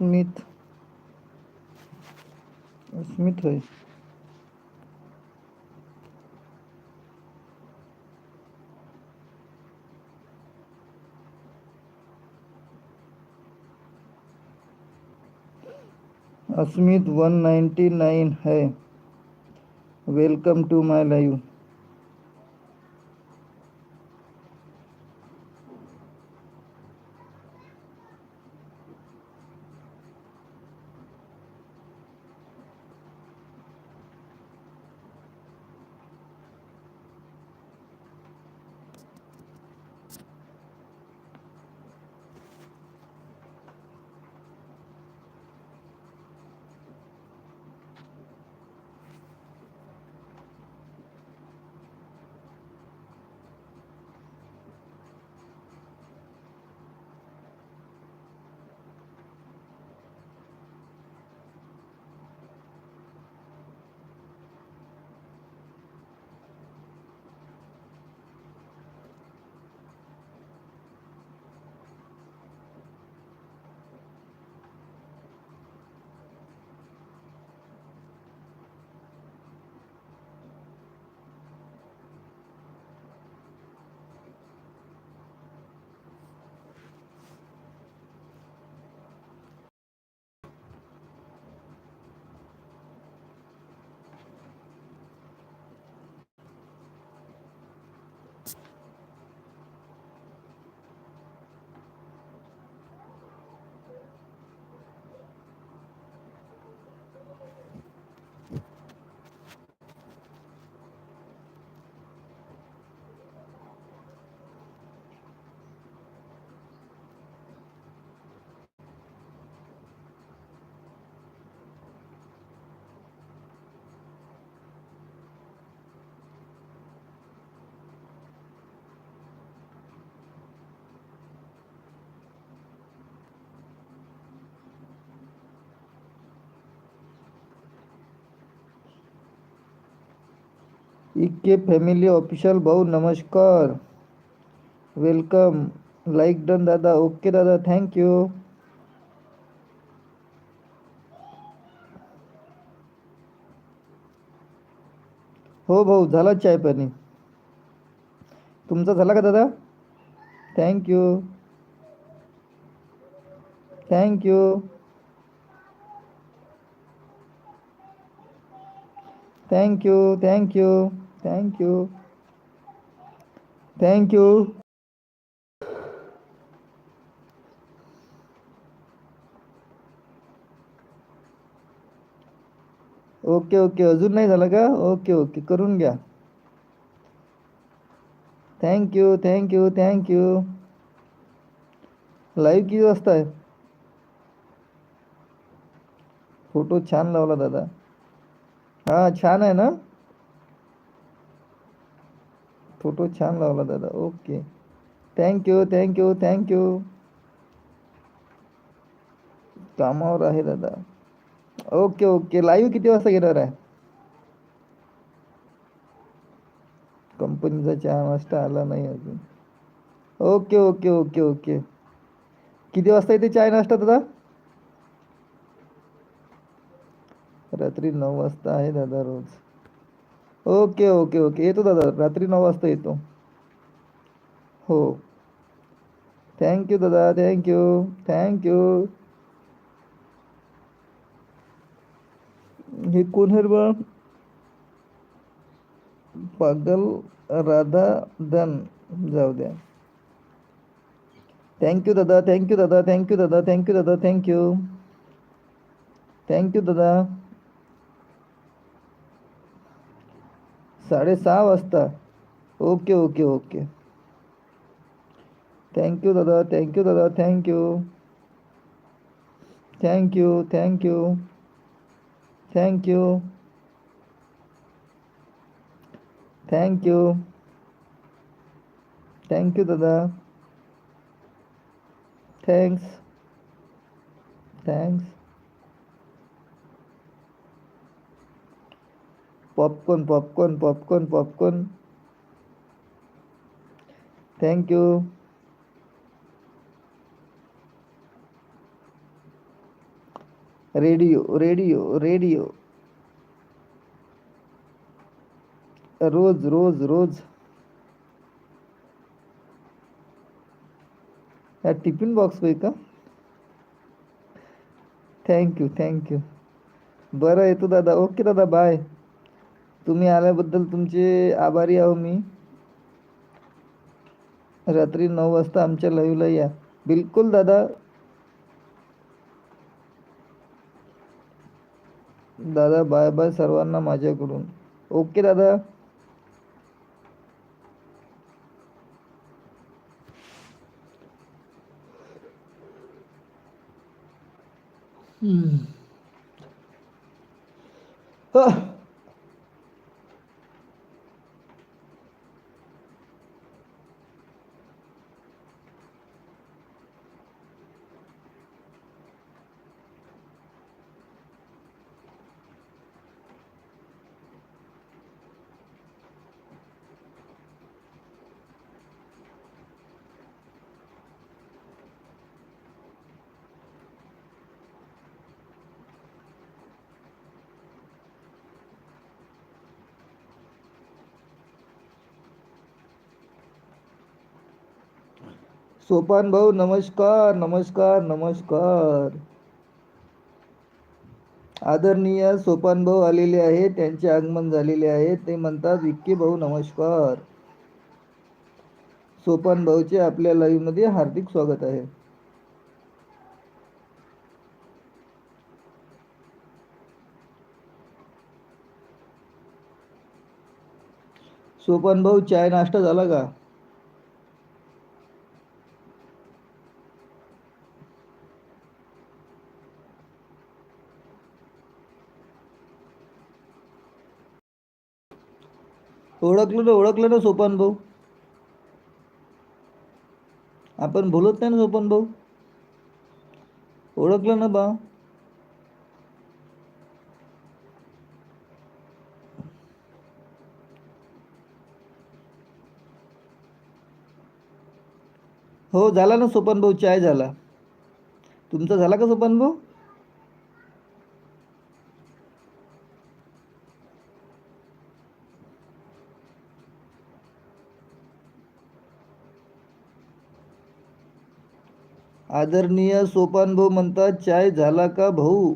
Smith Smith होय Asmit one ninety nine है welcome to my live इके फॅमिली ऑफिशियल भाऊ नमस्कार. वेलकम. लाईक डन दादा. ओके दादा थँक्यू हो भाऊ झाला चाय पाणी. तुमचा झाला का दादा? Thank you thank you thank you you thank you okay okay अजून नाही झालं का ओके ओके करून घ्या थँक्यू थँक्यू थँक्यू लाईव्ह किती वाजता आहे फ़ोटो छान लावला दादा। हा छान आहे ना? फोटो छान लावला दादा. ओके. थँक्यू थँक्यू थँक्यू कामावर आहे दादा. Okay okay. लाईव्ह किती वाजता घेणार आहे? कंपनीचा चहा नाश्ता आला नाही अजून. Okay okay okay okay. किती वाजता येते चाय नाश्ता दादा? रात्री नऊ वाजता आहे दादा रोज. Okay okay okay. येतो दादा. रात्री नऊ वाजता येतो. हो. थँक्यू दादा. थँक्यू थँक्यू हे कोण रे पागल राधा दन जाऊ द्या. थँक्यू दादा. थँक्यू दादा. थँक्यू दादा. थँक्यू दादा. थँक्यू थँक्यू दादा. साडेसहा वाजता. Okay okay okay. Thank you दादा. थँक्यू दादा. Thank you thank you thank you thank you thank you thank you दादा. Thanks thanks popcorn popcorn popcorn popcorn thank you. Radio radio radio rose rose rose. या tiffin box होय का? Thank you thank you बरं येतो दादा. Okay दादा bye तुम्ही आल्याबद्दल तुमचे आभारी आहो मी. रात्री नऊ वाजता आमच्या लाईव्हला या. बिलकुल दादा. दादा बाय बाय सर्वांना माझ्याकडून. ओके दादा. हम्म. Ah. सोपान भाऊ नमस्कार नमस्कार नमस्कार. आदरणीय सोपान भाऊ आलेले आहे त्यांचे आगमन झालेले आहे. ते म्हणतात विक्की भाऊ नमस्कार. सोपान भाऊचे आपल्या लाईव्हमध्ये हार्दिक स्वागत आहे. सोपान भाऊ चाय नाश्ता झाला का? ओळखलं ना ओळखलं ना सोपान भाऊ. आपण बोलत नाही ना सोपान भाऊ. ओळखलं ना बा. हो झाला ना सोपान भाऊ चाय झाला. तुमचा झाला का सोपान भाऊ? आदरणीय सोपान भाऊ म्हणतात चाय झाला का भाऊ?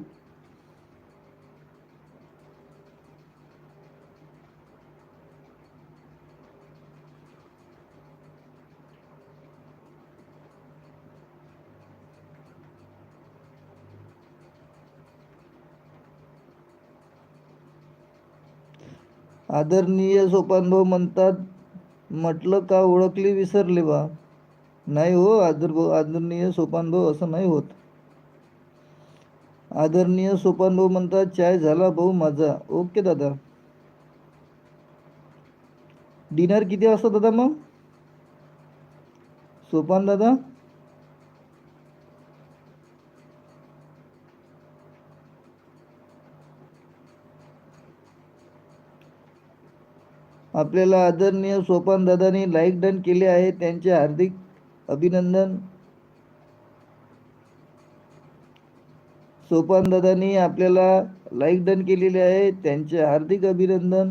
आदरणीय सोपान भाऊ म्हणतात म्हटलं का ओळखली विसरले बा? नाही हो आदरभाऊ आदरणीय सोपान भाऊ असं नाही होत. आदरणीय सोपान भाऊ म्हणतात चाय झाला भाऊ माझा. ओके दादा. डिनर किती वाजता दादा मग? सोपान दादा? आपल्याला आदरणीय सोपान दादानी लाईक डन केले आहे त्यांचे हार्दिक अभिनंदन. सोपान दादानी आपल्याला लाईक डन केलेले आहे. त्यांचे हार्दिक अभिनंदन.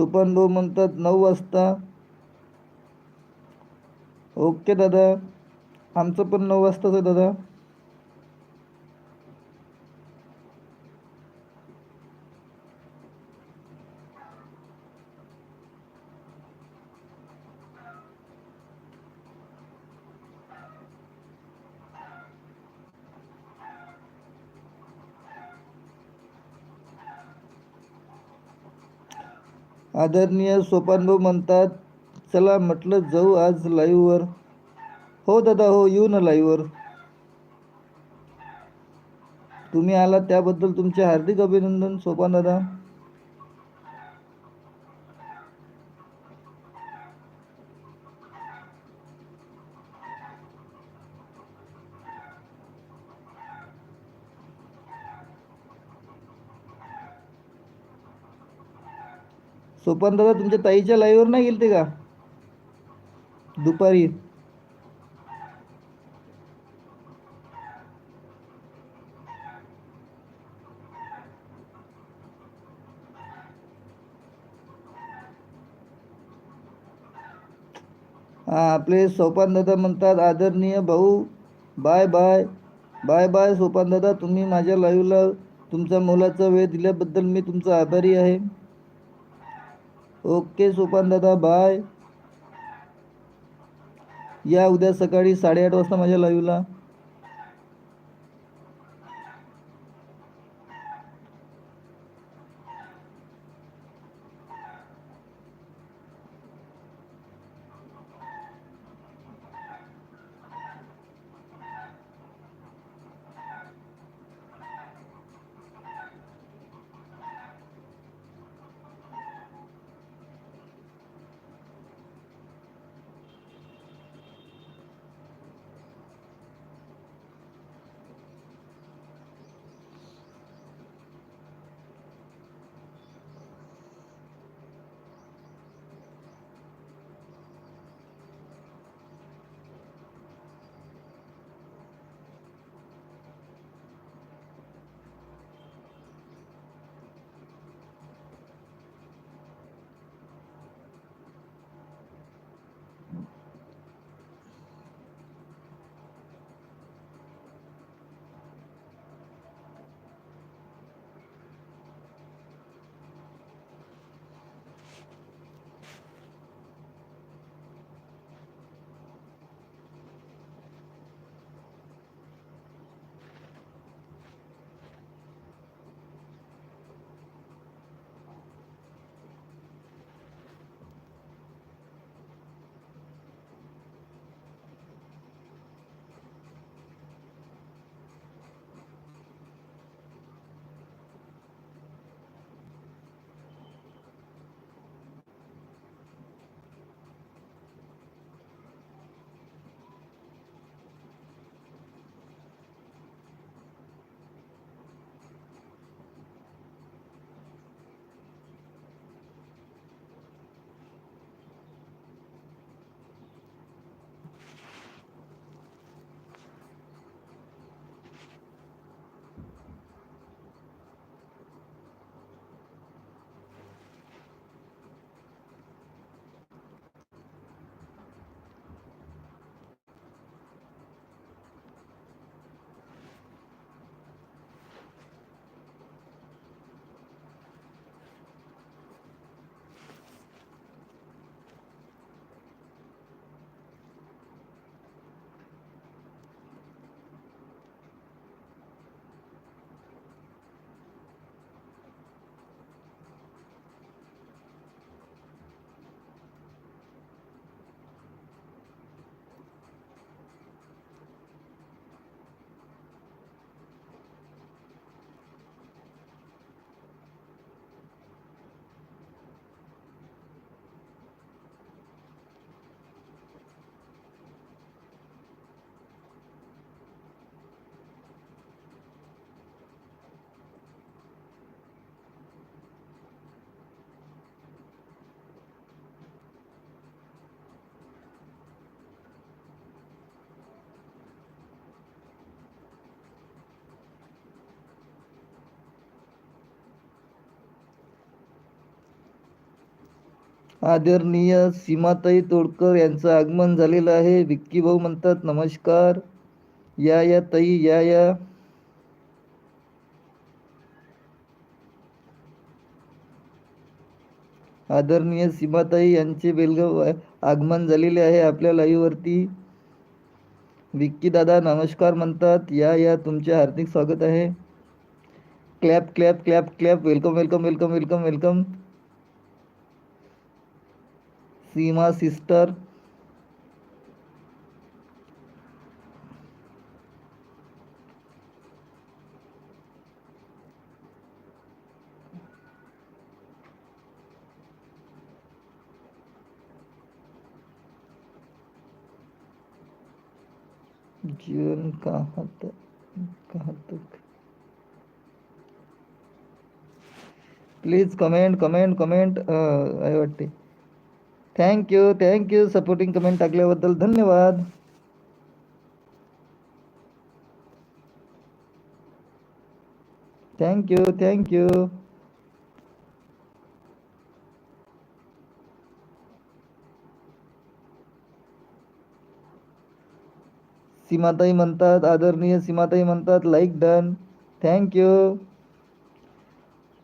सोपान भाऊ म्हणतात नऊ वाजता. ओके दादा. आमचं पण नऊ वाजताच आहे दादा. आदरणीय सोपानभाऊ म्हणतात चला म्हटलं जाऊ आज लाईव्हवर हो दादा हो येऊ ना लाईव्हवर तुम्ही आला त्याबद्दल तुमचे हार्दिक अभिनंदन सोपान दादा सोपान दादा तुमच्या ताईच्या लाईव्हवर नाही गेलते का? दुपारी. हा आपले सोपान दादा म्हणतात आदरणीय भाऊ bye bye bye bye Sopan दादा तुम्ही माझ्या लाईव्हला तुमचा मोलाचा वेळ दिल्याबद्दल मी तुमचा आभारी आहे. ओके सोपान दादा बाय या उद्या सकाळी साडेआठ वाजता माझ्या लाईव्हला आदरणीय सीमाताई तोडकर यांचं आगमन झालेलं आहे. विक्की भाऊ म्हणतात नमस्कार. या या ताई या या. आदरणीय सीमाताई यांचे बेलगाव आगमन झालेले आहे आपल्या लाईव्हवरती. विक्की दादा नमस्कार म्हणतात. या या तुमचे हार्दिक स्वागत आहे. Clap clap clap clap. Welcome welcome welcome welcome welcome. Seema sister. जीवन कहाँ तक कहाँ तक? प्लीज़ कमेंट कमेंट कमेंट आई वाटते thank you thank you supporting comment टाकल्याबद्दल धन्यवाद. थँक्यू थँक्यू सीमाताई म्हणतात, आदरणीय सीमाताई म्हणतात लाईक डन थँक्यू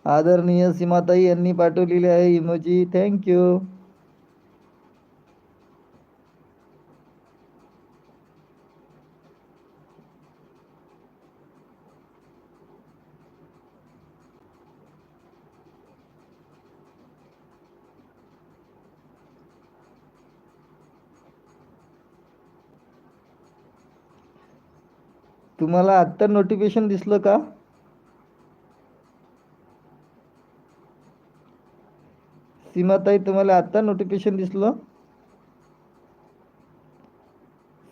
आदरणीय सीमाताई यांनी पाठवलेले आहे इमोजी थँक्यू तुम्हाला आत्ता नोटिफिकेशन दिसलं का सीमाताई तुम्हाला आत्ता नोटिफिकेशन दिसलं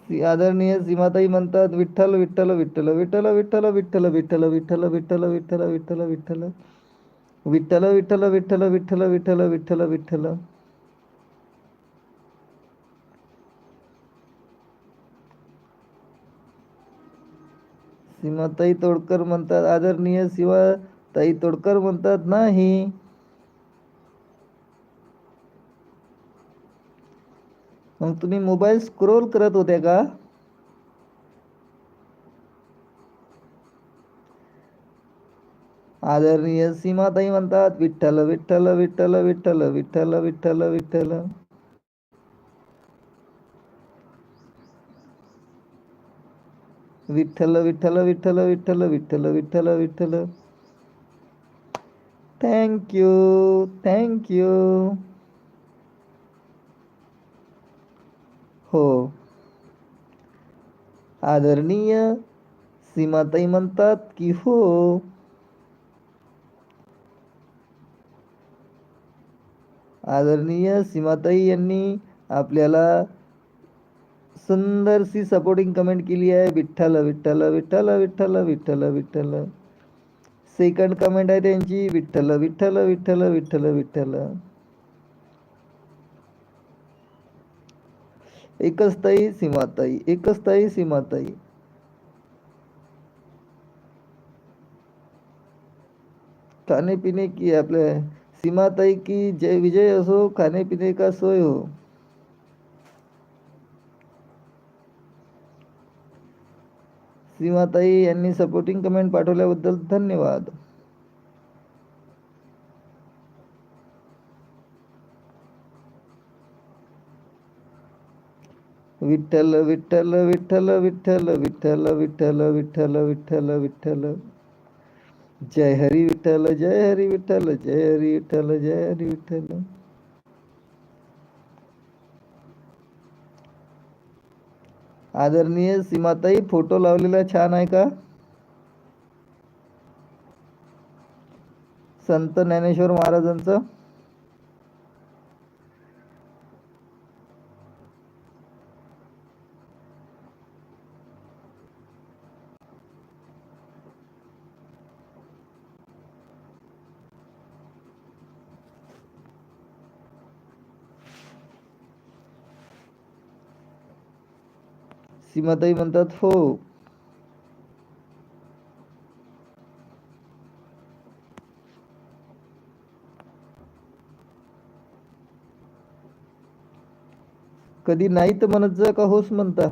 सी- आदरणीय सीमाताई म्हणतात विठ्ठल विठ्ठल विठ्ठल विठ्ठल विठ्ठल विठ्ठल विठ्ठल विठ्ठल विठ्ठल विठ्ठल विठ्ठल विठ्ठल विठ्ठल विठ्ठल विठ्ठल विठ्ठल विठ्ठल विठ्ठल विठ्ठल सीमाताई तोडकर म्हणतात आदरणीय शिवा ताई तोडकर म्हणतात नाही. मग तुम्ही मोबाईल स्क्रोल करत होत्या का? आदरणीय सीमाताई म्हणतात Vitthal Vitthal Vitthal Vitthal Vitthal Vitthal Vitthal. Vitthal Vitthal Vitthal Vitthal Vitthal Vitthal Vitthal. Thank you thank you हो. आदरणीय सीमाताई म्हणतात की हो. आदरणीय सीमाताई यांनी आपल्याला सुंदरशी सपोर्टिंग कमेंट केली आहे विठ्ठल विठ्ठल विठ्ठल विठ्ठल विठ्ठल विठ्ठल। सेकंड कमेंट आहे त्यांची, विठ्ठल विठ्ठल विठ्ठल विठ्ठल विठ्ठल। एकच ताई, सीमाताई, एकच ताई, सीमाताई। खाने पिणे की आपल्या सीमाताई की जय विजय असो खाने पिणे का सोय हो। सीमाताई यांनी सपोर्टिंग कमेंट पाठवल्याबद्दल धन्यवाद. विठ्ठल विठ्ठल विठ्ठल विठ्ठल विठ्ठल विठ्ठल विठ्ठल विठ्ठल विठ्ठल. जय हरी विठ्ठल जय हरी विठ्ठल जय हरी विठ्ठल जय हरी विठ्ठल. आदरणीय सीमाताई फोटो लावलेला छान आहे का? संत ज्ञानेश्वर महाराजांचं? सीमाताई म्हणतात हो. कधी नाही तर म्हणत जा का होस म्हणता.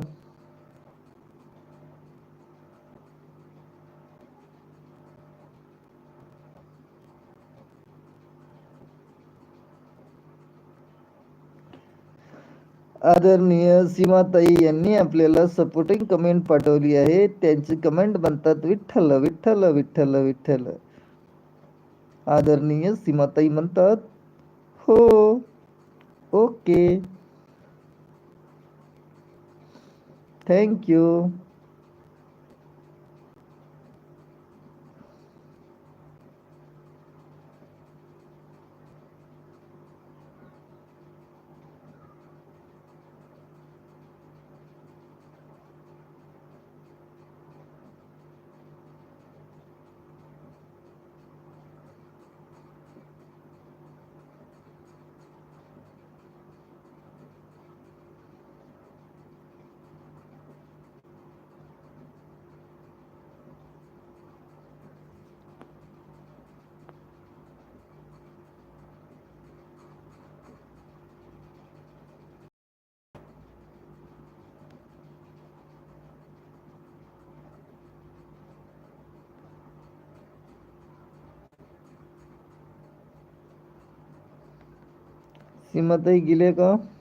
आदरणीय सीमाताई यांनी आपल्याला सपोर्टिंग कमेंट पाठवली आहे. त्यांची कमेंट म्हणतात विठ्ठल विठ्ठल विठ्ठल विठ्ठल. आदरणीय सीमाताई म्हणतात हो ओके थँक्यू सीमाताई गिले का?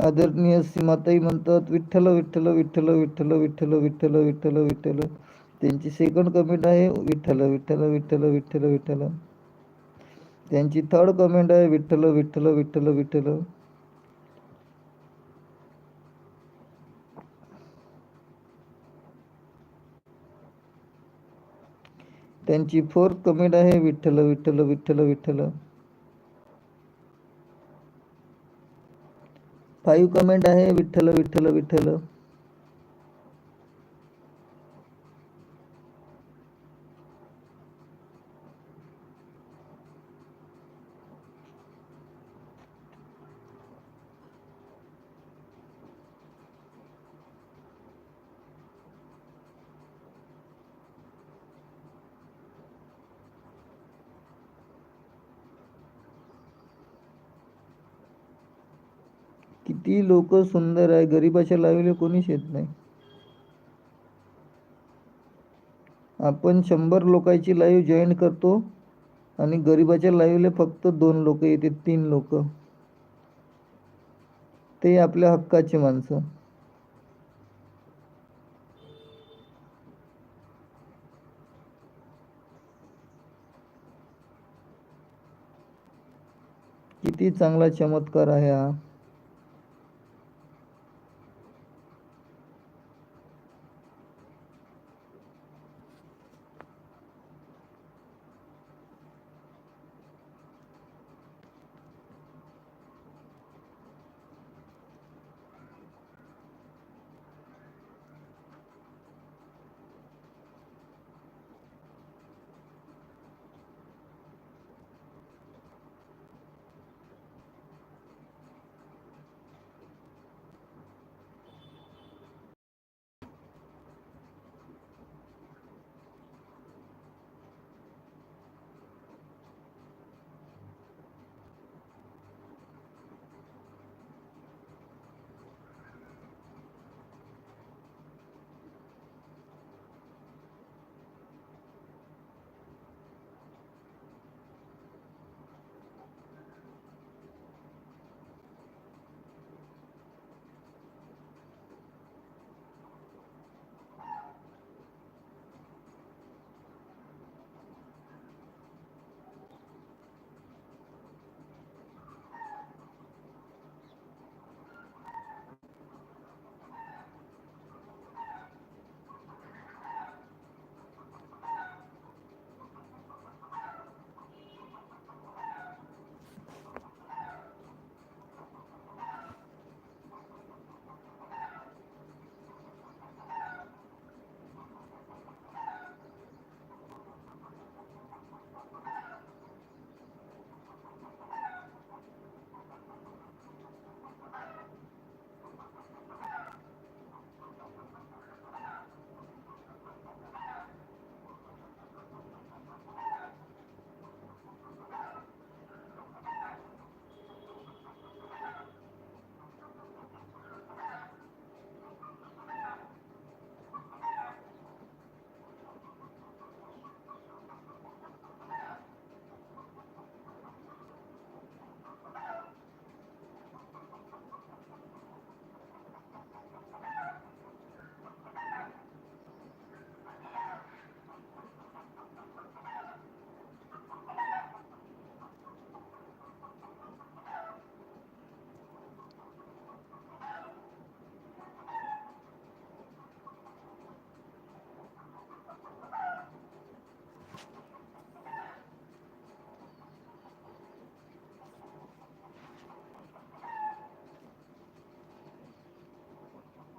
आदरणीय सीमाताई म्हणतात विठ्ठल विठ्ठल विठ्ठल विठ्ठल विठ्ठल विठ्ठल विठ्ठल विठ्ठल त्यांची सेकंड कमेंट आहे विठ्ठल विठ्ठल विठ्ठल विठ्ठल विठ्ठल त्यांची थर्ड कमेंट आहे विठ्ठल विठ्ठल विठ्ठल विठ्ठल त्यांची फोर्थ कमेंट आहे विठ्ठल विठ्ठल विठ्ठल विठ्ठल फाईव्ह कमेंट आहे विठ्ठल विठ्ठल विठ्ठल. किती लोक सुंदर आहे. गरीबाच्या लाईव्हला कोणीच येत नाही. आपण शंभर लोकांची लाईव्ह जॉईन करतो आणि गरीबाच्या लाईव्हला फक्त दोन लोक येते तीन लोक. ते आपल्या हक्काचे माणसं. किती चांगला चमत्कार आहे हा.